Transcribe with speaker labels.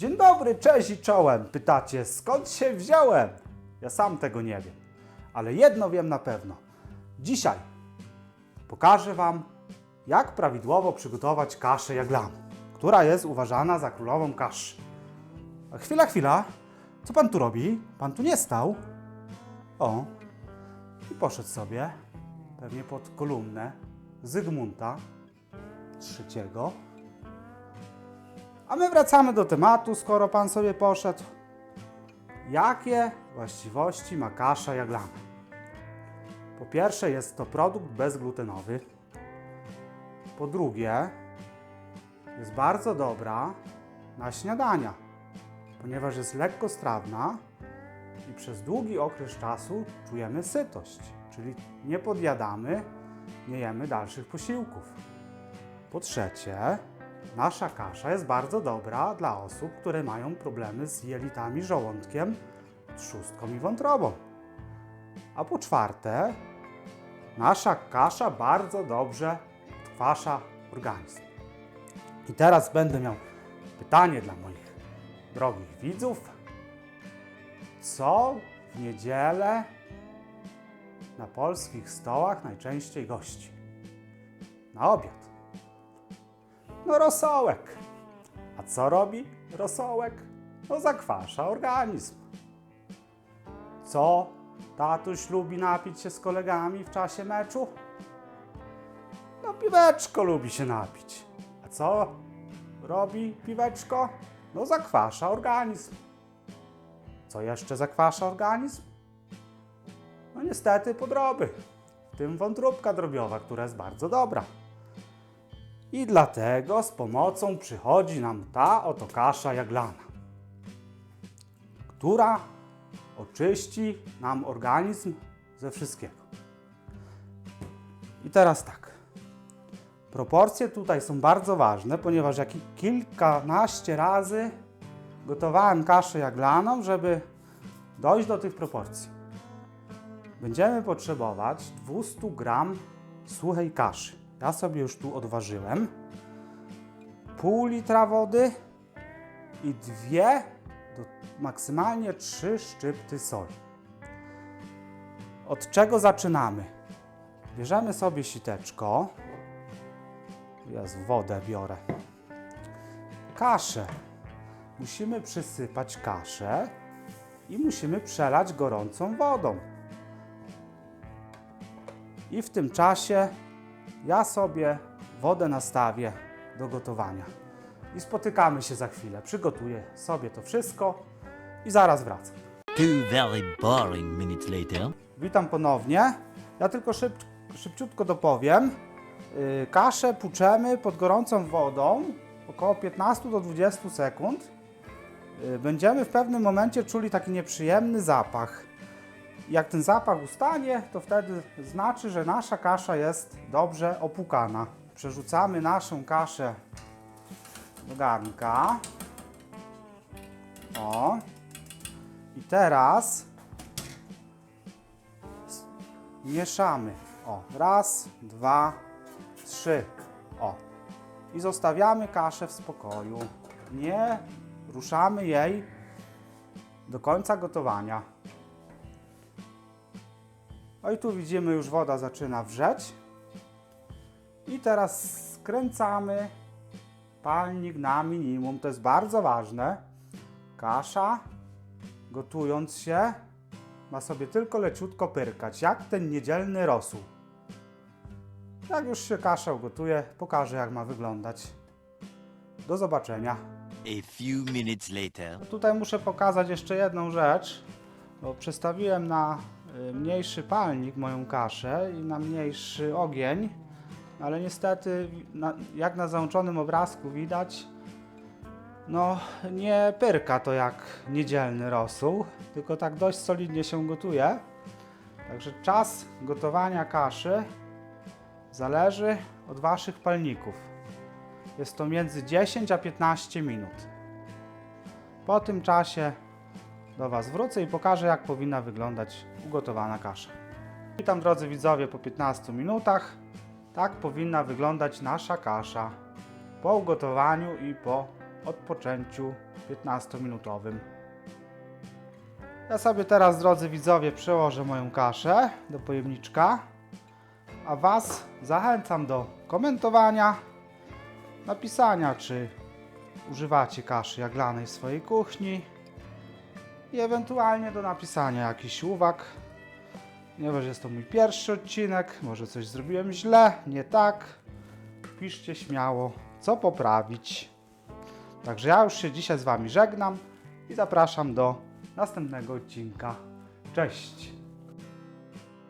Speaker 1: Dzień dobry, cześć i czołem. Pytacie, skąd się wziąłem? Ja sam tego nie wiem, ale jedno wiem na pewno. Dzisiaj pokażę Wam, jak prawidłowo przygotować kaszę jaglaną, która jest uważana za królową kasz. A chwila, chwila, co Pan tu robi? Pan tu nie stał. O, i poszedł sobie, pewnie pod kolumnę Zygmunta III. A my wracamy do tematu, skoro pan sobie poszedł. Jakie właściwości ma kasza jaglana? Po pierwsze, jest to produkt bezglutenowy. Po drugie, jest bardzo dobra na śniadania, ponieważ jest lekko strawna i przez długi okres czasu czujemy sytość, czyli nie podjadamy, nie jemy dalszych posiłków. Po trzecie, nasza kasza jest bardzo dobra dla osób, które mają problemy z jelitami, żołądkiem, trzustką i wątrobą. A po czwarte, nasza kasza bardzo dobrze odkwasza organizm. I teraz będę miał pytanie dla moich drogich widzów. Co w niedzielę na polskich stołach najczęściej gości? Na obiad. No rosołek. A co robi rosołek? No zakwasza organizm. Co tatuś lubi napić się z kolegami w czasie meczu? No piweczko lubi się napić. A co robi piweczko? No zakwasza organizm. Co jeszcze zakwasza organizm? No niestety podroby, w tym wątróbka drobiowa, która jest bardzo dobra. I dlatego z pomocą przychodzi nam ta oto kasza jaglana, która oczyści nam organizm ze wszystkiego. I teraz tak. Proporcje tutaj są bardzo ważne, ponieważ jak kilkanaście razy gotowałem kaszę jaglaną, żeby dojść do tych proporcji. Będziemy potrzebować 200 gram suchej kaszy. Ja sobie już tu odważyłem. Pół litra wody i dwie, do maksymalnie trzy szczypty soli. Od czego zaczynamy? Bierzemy sobie siteczko. Ja z wodę biorę. Kaszę. Musimy przysypać kaszę i musimy przelać gorącą wodą. I w tym czasie ja sobie wodę nastawię do gotowania. I spotykamy się za chwilę. Przygotuję sobie to wszystko i zaraz wracam.
Speaker 2: Two very boring minutes later.
Speaker 1: Witam ponownie. Ja tylko szyb, szybciutko dopowiem. Yy, kaszę puczemy pod gorącą wodą około 15 do 20 sekund. Yy, będziemy w pewnym momencie czuli taki nieprzyjemny zapach. Jak ten zapach ustanie, to wtedy znaczy, że nasza kasza jest dobrze opłukana. Przerzucamy naszą kaszę do garnka. O. I teraz mieszamy. O, raz, dwa, trzy. O. I zostawiamy kaszę w spokoju. Nie ruszamy jej do końca gotowania. No i tu widzimy już woda zaczyna wrzeć. I teraz skręcamy palnik na minimum. To jest bardzo ważne. Kasza gotując się ma sobie tylko leciutko pyrkać, jak ten niedzielny rosół. Jak już się kasza ugotuje, pokażę jak ma wyglądać. Do zobaczenia.
Speaker 2: A few minutes later.
Speaker 1: Tutaj muszę pokazać jeszcze jedną rzecz, bo przestawiłem na mniejszy palnik moją kaszę i na mniejszy ogień, ale niestety, na, jak na załączonym obrazku widać, no nie pyrka to jak niedzielny rosół, tylko tak dość solidnie się gotuje. Także czas gotowania kaszy zależy od Waszych palników. Jest to między 10 a 15 minut. Po tym czasie do Was wrócę i pokażę, jak powinna wyglądać ugotowana kasza. Witam drodzy widzowie po 15 minutach. Tak powinna wyglądać nasza kasza po ugotowaniu i po odpoczęciu 15-minutowym. Ja sobie teraz, drodzy widzowie, przełożę moją kaszę do pojemniczka, a Was zachęcam do komentowania, napisania, czy używacie kaszy jaglanej w swojej kuchni i ewentualnie do napisania jakichś uwag, ponieważ jest to mój pierwszy odcinek, może coś zrobiłem źle, nie tak, piszcie śmiało, co poprawić. Także ja już się dzisiaj z Wami żegnam i zapraszam do następnego odcinka. Cześć!